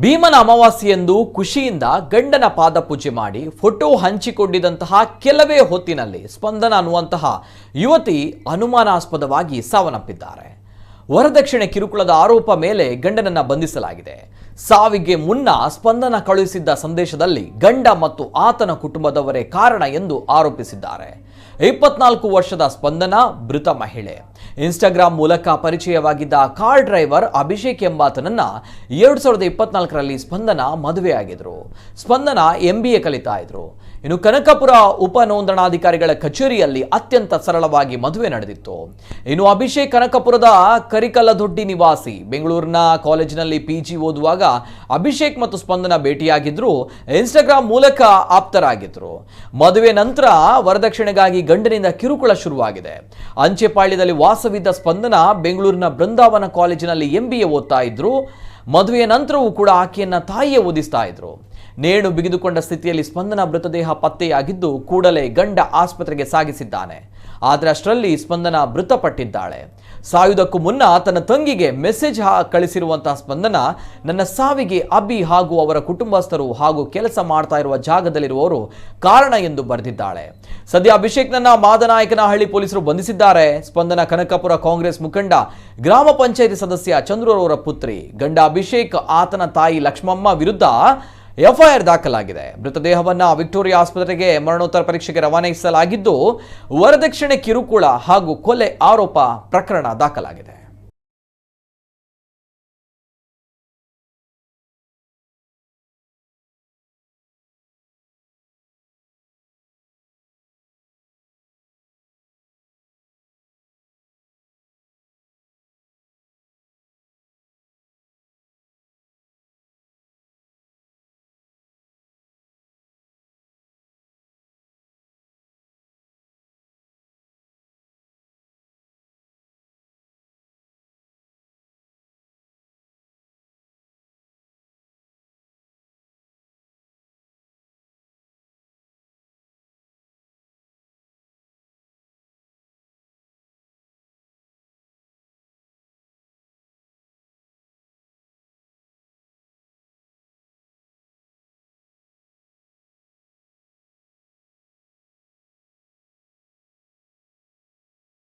ಭೀಮನ ಅಮಾವಾಸ್ಯೆಯಂದು ಖುಷಿಯಿಂದ ಗಂಡನ ಪಾದ ಪೂಜೆ ಮಾಡಿ ಫೋಟೋ ಹಂಚಿಕೊಂಡಿದಂತಹ ಕೆಲವೇ ಹೊತ್ತಿನಲ್ಲಿ ಸ್ಪಂದನ ಅನ್ನುವಂತಹ ಯುವತಿ ಅನುಮಾನಾಸ್ಪದವಾಗಿ ಸಾವನ್ನಪ್ಪಿದ್ದಾರೆ. ವರದಕ್ಷಿಣೆ ಕಿರುಕುಳದ ಆರೋಪ ಮೇಲೆ ಗಂಡನನ್ನ ಬಂಧಿಸಲಾಗಿದೆ. ಸಾವಿಗೆ ಮುನ್ನ ಸ್ಪಂದನ ಕಳುಹಿಸಿದ್ದ ಸಂದೇಶದಲ್ಲಿ ಗಂಡ ಮತ್ತು ಆತನ ಕುಟುಂಬದವರೇ ಕಾರಣ ಎಂದು ಆರೋಪಿಸಿದ್ದಾರೆ. ಇಪ್ಪತ್ನಾಲ್ಕು ವರ್ಷದ ಸ್ಪಂದನ ಮೃತ ಮಹಿಳೆ. ಇನ್ಸ್ಟಾಗ್ರಾಂ ಮೂಲಕ ಪರಿಚಯವಾಗಿದ್ದ ಕಾರ್ ಡ್ರೈವರ್ ಅಭಿಷೇಕ್ ಎಂಬಾತನನ್ನ ಎರಡು ಸಾವಿರದ ಇಪ್ಪತ್ನಾಲ್ಕರಲ್ಲಿ ಸ್ಪಂದನ ಮದುವೆಯಾಗಿದ್ರು. ಸ್ಪಂದನ ಎಂ ಬಿ ಎ ಕಲಿತಾ ಇದ್ರು. ಇನ್ನು ಕನಕಪುರ ಉಪ ನೋಂದಣಾಧಿಕಾರಿಗಳ ಕಚೇರಿಯಲ್ಲಿ ಅತ್ಯಂತ ಸರಳವಾಗಿ ಮದುವೆ ನಡೆದಿತ್ತು. ಇನ್ನು ಅಭಿಷೇಕ್ ಕನಕಪುರದ ಕರಿಕಲ್ಲದೊಡ್ಡಿ ನಿವಾಸಿ ಬೆಂಗಳೂರಿನ ಕಾಲೇಜಿನಲ್ಲಿ ಪಿ ಜಿ ಓದುವಾಗ ಅಭಿಷೇಕ್ ಮತ್ತು ಸ್ಪಂದನ ಭೇಟಿಯಾಗಿದ್ರು ಇನ್ಸ್ಟಾಗ್ರಾಮ್ ಮೂಲಕ ಆಪ್ತರಾಗಿದ್ರು. ಮದುವೆ ನಂತರ ವರದಕ್ಷಿಣೆಗಾಗಿ ಗಂಡನಿಂದ ಕಿರುಕುಳ ಶುರುವಾಗಿದೆ. ಅಂಚೆಪಾಳ್ಯದಲ್ಲಿ ವಾಸವಿದ್ದ ಸ್ಪಂದನ ಬೆಂಗಳೂರಿನ ಬೃಂದಾವನ ಕಾಲೇಜಿನಲ್ಲಿ ಎಂಬಿಎ ಓದ್ತಾ ಇದ್ರು. ಮದುವೆಯ ನಂತರವೂ ಕೂಡ ಆಕೆಯನ್ನ ತಾಯಿಯೇ ಓದಿಸ್ತಾ ಇದ್ರು. ನೇಣು ಬಿಗಿದುಕೊಂಡ ಸ್ಥಿತಿಯಲ್ಲಿ ಸ್ಪಂದನ ಮೃತದೇಹ ಪತ್ತೆಯಾಗಿದ್ದು ಕೂಡಲೇ ಗಂಡ ಆಸ್ಪತ್ರೆಗೆ ಸಾಗಿಸಿದ್ದಾನೆ. ಆದರೆ ಅಷ್ಟರಲ್ಲಿ ಸ್ಪಂದನ ಮೃತಪಟ್ಟಿದ್ದಾಳೆ. ಸಾಯುವುದಕ್ಕೂ ಮುನ್ನ ತನ್ನ ತಂಗಿಗೆ ಮೆಸೇಜ್ ಕಳಿಸಿರುವಂತಹ ಸ್ಪಂದನ ನನ್ನ ಸಾವಿಗೆ ಅಬಿ ಹಾಗೂ ಅವರ ಕುಟುಂಬಸ್ಥರು ಹಾಗೂ ಕೆಲಸ ಮಾಡ್ತಾ ಇರುವ ಜಾಗದಲ್ಲಿರುವವರು ಕಾರಣ ಎಂದು ಬರೆದಿದ್ದಾಳೆ. ಸದ್ಯ ಅಭಿಷೇಕ್ನನ್ನ ಮಾದನಾಯಕನಹಳ್ಳಿ ಪೊಲೀಸರು ಬಂಧಿಸಿದ್ದಾರೆ. ಸ್ಪಂದನ ಕನಕಪುರ ಕಾಂಗ್ರೆಸ್ ಮುಖಂಡ, ಗ್ರಾಮ ಪಂಚಾಯಿತಿ ಸದಸ್ಯ ಚಂದ್ರರವರ ಪುತ್ರಿ, ಗಂಡ ಅಭಿಷೇಕ್, ಆತನ ತಾಯಿ ಲಕ್ಷ್ಮಮ್ಮ ವಿರುದ್ಧ ಎಫ್ಐಆರ್ ದಾಖಲಾಗಿದೆ. ಮೃತದೇಹವನ್ನ ವಿಕ್ಟೋರಿಯಾ ಆಸ್ಪತ್ರೆಗೆ ಮರಣೋತ್ತರ ಪರೀಕ್ಷೆಗೆ ರವಾನಿಸಲಾಗಿದ್ದು, ವರದಕ್ಷಿಣೆ ಕಿರುಕುಳ ಹಾಗೂ ಕೊಲೆ ಆರೋಪ ಪ್ರಕರಣ ದಾಖಲಾಗಿದೆ.